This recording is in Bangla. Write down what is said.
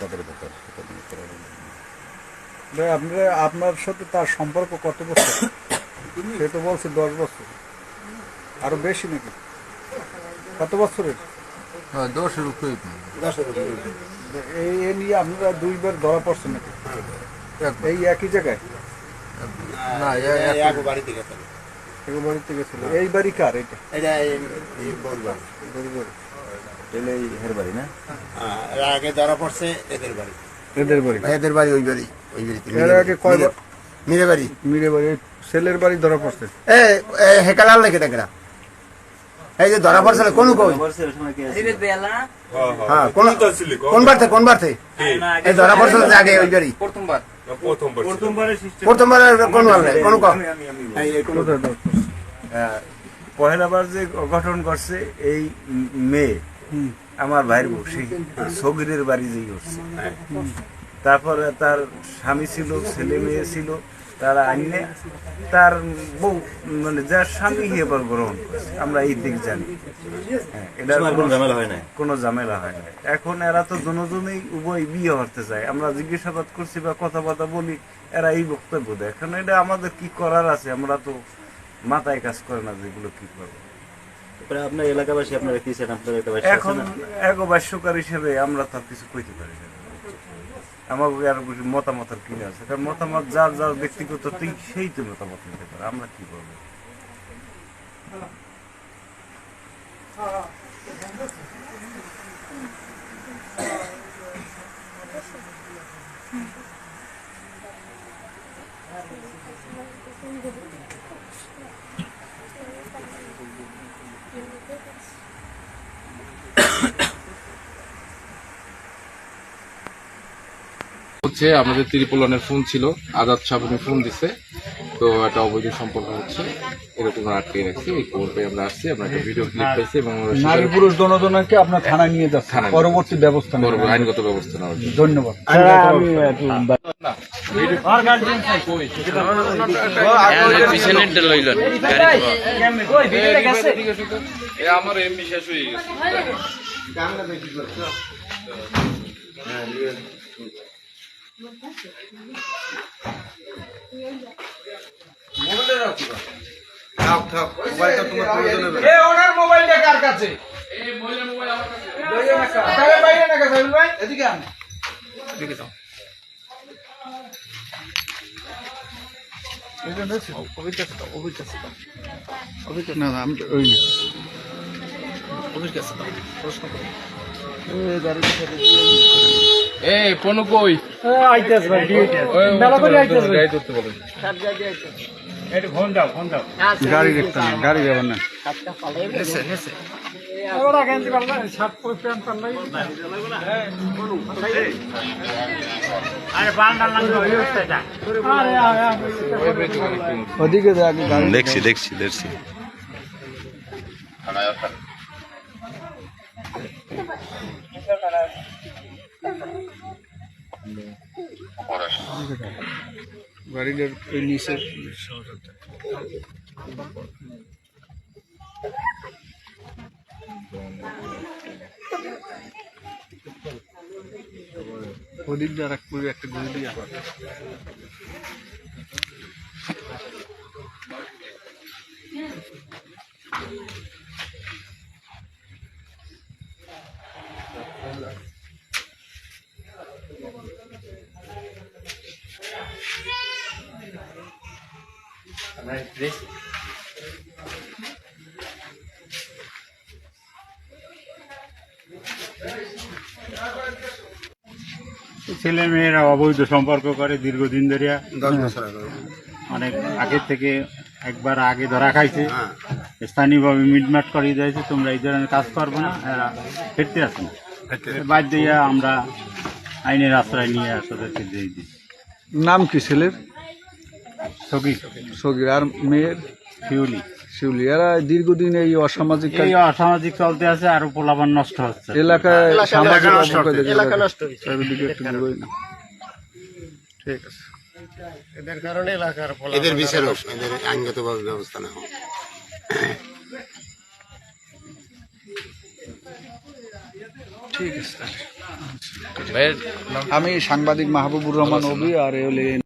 তাদের ব্যাপার। ভাই আপনার আপনার সাথে তার সম্পর্ক কত বছর? সে তো বলছে দশ বছর। আরও বেশি নাকি? কত বছরের? হ্যাঁ দশের উপরেই এই এ নিয়ে আপনারা দুইবার ধরা পড়ছেন নাকি? এই একই জায়গায়? না এক বাড়িতে গেছিল। এই বাড়ি কার এটা? এটা এই- এই বলবার এলে এই হের বাড়ি না? হ্যাঁ, এর আগে ধরা পড়ছে এদের বাড়ি। এদের বাড়ি? এদের বাড়ি ওই বাড়ি ওই বাড়িতে। এর আগে কয়বার মিরে বাড়ি। মিরে বাড়ি ছেলের বাড়ি ধরা পড়ছে। এ এ হেকালাল লেখে দেখরা। এই যে ধরা পড়ছে কোন কই হ্যাঁ কোন কোন বারতে কোন বারতে এই ধরা পড়ছে আগে ওই বাড়ি। প্রথমবার। প্রথমবার কোন কোন? পহেলাবার যে গঠন করছে এই মেয়ে আমার ভাইয়ের বউ সেই সগিরের বাড়ি যেই করছে তারপরে তার স্বামী ছিল ছেলে মেয়ে ছিল তারা আইনে তার বউ মানে যার স্বামী এবার গ্রহণ করছে আমরা এই দিক জানি। হ্যাঁ, এটা কোনো ঝামেলা হয় না কোনো ঝামেলা হয় না এখন এরা তো দুজনেই উভয় বিয়ে হতে চায়। আমরা জিজ্ঞাসাবাদ করছি বা কথাবার্তা বলি এরা এই বক্তব্য দেয়। এখন এটা আমাদের কি করার আছে? আমরা তো মাথায় কাজ করে না যেগুলো কি করব। আপনার এলাকাবাসী আপনারা কি চান? আপনার এলাকাবাসী এখন এক হিসেবে আমরা তার কিছু কইতে পারি না। আমার আর কিছু মতামত আর কিনে আছে? কারণ মতামত যার যার ব্যক্তিগত ঠিক সেই তো মতামত নিতে পারে। আমরা কি করব হচ্ছে আমাদের ত্রিপলনের ফোন ছিল আজাদ সাহেব উনি ফোন দিছে। তো একটা অবৈধ সম্পর্ক হচ্ছে এরকম আটকে রাখছি এই খবর আমরা আসছি আমরা একটা ভিডিও ক্লিপ পাইছি এবং নারী পুরুষ দনজনকে আপনার থানায় নিয়ে যাচ্ছে। পরবর্তী ব্যবস্থা। পরবর্তী আইনগত ব্যবস্থা নেওয়ার জন্য। ধন্যবাদ। আমার এমনি শেষ হয়ে গেছে। ওনার মোবাইলটা কার কাছে? বাইরে না কাছে ভাই এদিকে আন। না না আমি ওই না এ পনু কই? আইতেছ ভাই গাড়ি ধরতে বলেন গাড়ি দেখতে না গাড়ি যাবেন না। ওদিকে যা গাড়ি দেখছি দেখছি দেখছি। গাড়িটার ওই নিচে। করে একটা ঘুরে দিয়ে ছেলে মেয়েরা অবৈধ সম্পর্ক করে দীর্ঘদিন ধরে। দশ বছর আগে। অনেক আগের থেকে একবার আগে ধরা খাইছে। স্থানীয়ভাবে মিটমাট করে দিয়েছে তোমরা এই ধরনের কাজ করবে না এরা ফিরতে আসে না। বাধ্য হইয়া আমরা আইনের আশ্রয় নিয়ে দিয়ে দিই নাম কি ছেলের? সগি সগির আর মেয়ের শিউলি। শিউলি এরা দীর্ঘদিন এই অসামাজিক এই অসামাজিক চলতে আছে আর পোলাপান নষ্ট হচ্ছে। এলাকায় সামাজিক এলাকা চারিদিকে একটু ঘুরোই না। ঠিক আছে। এদের বিচার এদের আইনগতভাবে ব্যবস্থা হোক। আমি সাংবাদিক মাহবুবুর রহমান অবি আর